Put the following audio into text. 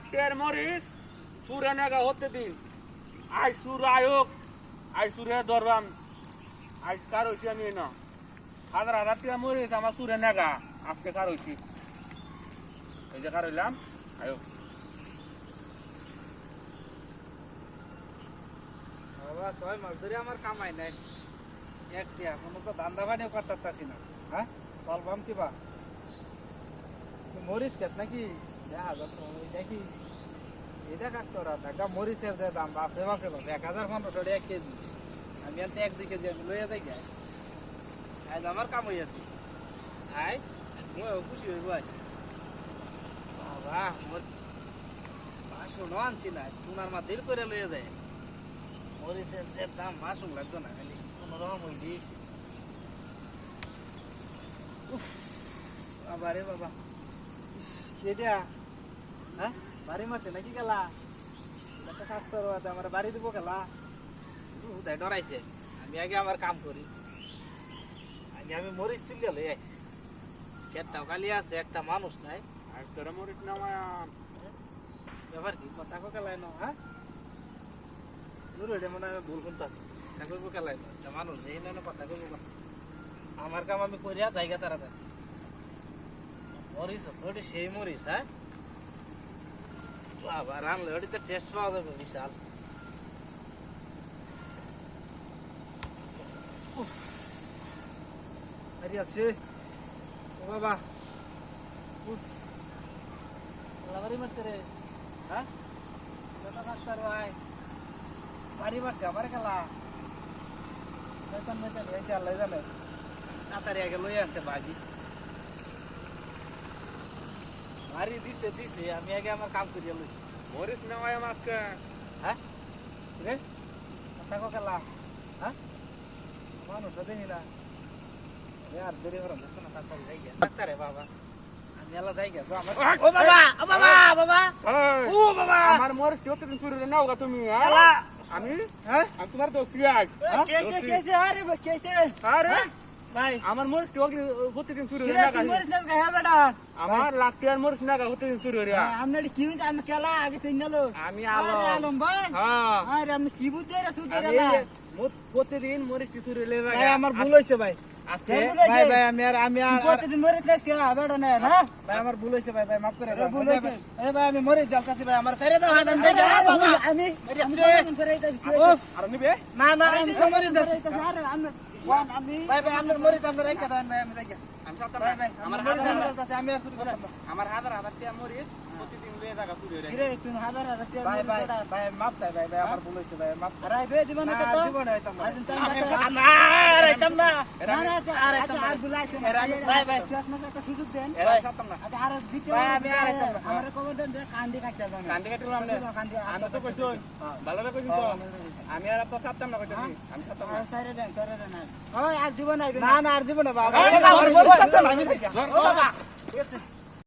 লাখটের মরিচ সুরে নেগা হতে দিন। আই সুর আয়োগ আই সুরে ধরবাম। আজ কার হইছি আমি না? হাজার হাজার টাকা মরিচ আমার সুরে নেগা। আজকে কার হইছি? এই যে কার হইলাম? আয়োগ বাবা, ছয় মাস আমার কামাই নাই। একটি এখনও তো ধান্দা বানিও করতেছি না। হ্যাঁ? বলবাম কিবা? মরিচ খেত নাকি? দেখা ওই দেখি। এটা কাটতো রাত একটা মরিচের যে দাম বাপরে বাপরে বাপ এক হাজার পনেরোশো এক কেজি। আমি এক দুই কেজি আমি লইয়া যাই আজ আমার কাম হয়ে আছে। আজ মই খুশি হইব আজ। বাবা মোর বাসনও আনছি না তোমার মা দিল করে লইয়া যায় মরিচের যে দাম মাসুম লাগতো না খালি কোনো রকম হয়ে দিয়েছি। উফ বাবা রে বাবা। ইস, কে দিয়া হ্যাঁ? বাড়ি মারছে নাকি গেলা একটা কাজ করো আমার বাড়ি দিব গেলা উদয় ডরাইছে। আমি আগে আমার কাম করি। আমি আমি মরিচ তুলে লই আইছি কেটটাও খালি আছে একটা মানুষ নাই। আজ তোর মরিচ নামায়া ব্যাপার কি? কথা কো ন হ্যাঁ? দূর হইলে মনে আমি ভুল শুনতাছি। কথা কইব কেলাই ন একটা মানুষ এই না কথা আমার কাম আমি করিয়া জায়গা তাড়াতাড়ি। মরিস ওটি সেই মরিস হ্যাঁ? বাবা রানলে ওটিতে টেস্ট পাওয়া যাবে বিশাল। আরে আছে ও বাবা উফ। লাগারি মারছে রে। হ্যাঁ? কত কাস্তার ভাই বাড়ি মারছে আমার খেলা। বেতন বেতন হয়েছে আল্লাহ জানে। তাড়াতাড়ি আগে লই আনতে বাজি। বাড়ি দিছে দিছে আমি আগে আমার কাম করিয়া লই মরিচ নামায়া মাকে হ্যাঁ রে কথা খেলা হ্যাঁ মানুষ দেখি না আরে আর দেরি হরম দেখছ না তাড়াতাড়ি যাই গিয়া ডাক্তারে বাবা আমি এলা যাই গিয়া আমার ও বাবা ও বাবা বাবা ও বাবা আমার মরিচ হতে দিন সুরে নাও গা তুমি হ্যাঁ? এলা আমি হ্যাঁ আমি তোমার দোস্ত আজ কেসে কেসে আরে কেসে আরে ভাই আমার মরিচ হতে দিন সুরে কিরে নাগা তুই মরিস না হ্যাঁ বেটা? আমার লাখটের মরিচ নাগা হতে দিন সুরে রে। আমনে কি হইছে আমি কেলা আগে চিনলো আমি আরে আলো আলম ভাই। হ্যাঁ। আরে আমি কি বুঝতে রে সুতে রে প্রতিদিন মরিচ সুরে লে ভাই আমার ভুল হইছে ভাই। ভাই ভাই আমি আর আমি আর প্রতিদিন মরে থাকি বেটা না হ্যাঁ? ভাই আমার ভুল হইছে ভাই ভাই মাফ করে দাও ভুল হইছে। এ ভাই আমি মরে যালতাছি ভাই আমার ছেড়ে দাও হাদান দে আমি আমি করে আর নিবে? না না আমি মরে যাচ্ছি আমি ভাই ভাই আপনার মরে যাম রাইকা দেন ভাই আমি দেখে আমার আমার হাজার মরে হাজার- যাচ্ছি আমি আর শুরু করব আমার হাজার হাজার টাকা মরিচ প্রতিদিন লে যাগা সুরে রে তুই হাজার হাজার টাকা ভাই ভাই ভাই মাফ চাই ভাই ভাই আমার ভুল হইছে ভাই মাফ আরে ভাই জীবন তো জীবন হইতাম না। না রাইতাম না। না না আর বুলাইছে ভাই ভাই। আপনাকে একটা সুযোগ দেন। এরা সাথে না। আর দ্বিতীয় ভাই আমি আর রাইতাম না আমার কবে দেন কান্দি কাটতে যাবে কান্দি কাটিলাম না। আমি তো কইছো ভালো করে কইছো আমি আর না কইছি আমি সাততাম না। সাইরে দেন সাইরে দেন আর জীবন আইবে না। না আর জীবন বাবা। আমি। ঠিক আছে।